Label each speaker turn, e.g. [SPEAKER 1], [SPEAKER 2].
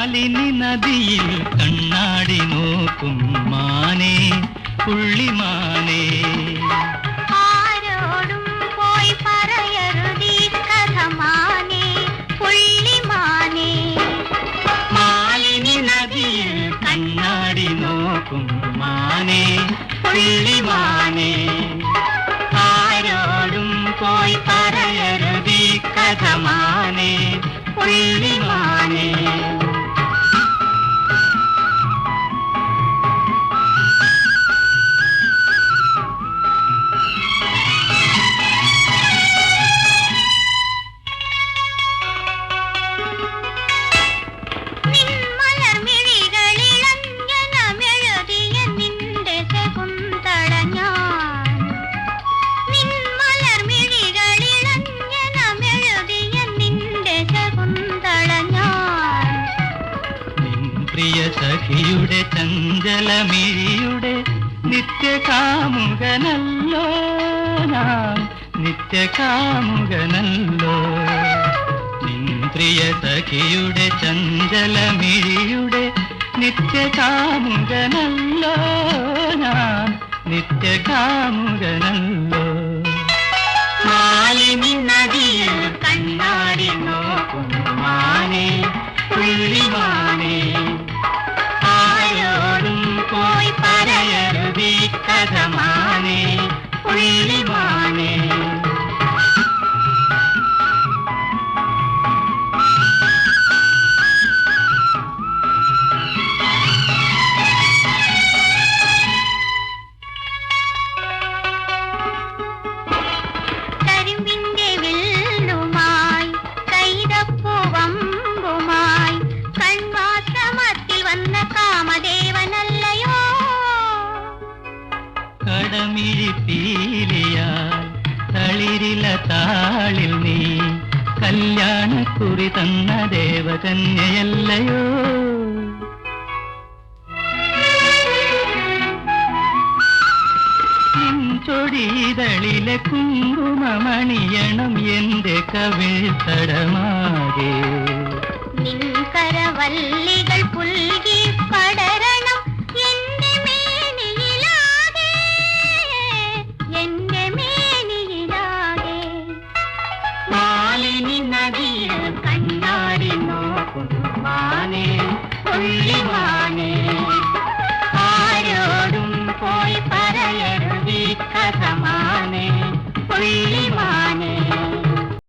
[SPEAKER 1] മാലിനി നദിയിൽ കണ്ണാടി നോക്കും മാനേ പുള്ളിമാനേ
[SPEAKER 2] ആരോടും പോയി പറയരുതീ കഥ മാനേ പുള്ളിമാനേ
[SPEAKER 1] മാലിനി നദിയിൽ കണ്ണാടി നോക്കും മാനേ പുള്ളിമാനേ ആരോടും പോയി പറയരുതീ കഥ മാനേ പുള്ളിമാനേ സഖിയുടെ ചഞ്ചലമിഴിയുടെ നിത്യകാമുകനല്ലോ ഞാൻ നിത്യകാമുകനല്ലോ. ഇന്ദ്രിയ സഖിയുടെ ചഞ്ചലമിഴിയുടെ നിത്യകാമുകനല്ലോ ഞാൻ നിത്യകാമുകനല്ലോ. മാലിനി പറയരുതീ കഥ കല്യാണക്കുറി തന്ന ദേവകന്യയല്ലയോ? നിൻ ചൊടിതളിലെ കുങ്കുമമണിയണം എന്റെ കവിൾ തടമാകെ.
[SPEAKER 2] നിൻകരവല്ലികൾ പുൽകി പടരണം
[SPEAKER 1] പുള്ളിമാനേ ആരോടും പോയി പറയരുതീ കഥമാനേ. പുള്ളിമാ പുള്ളി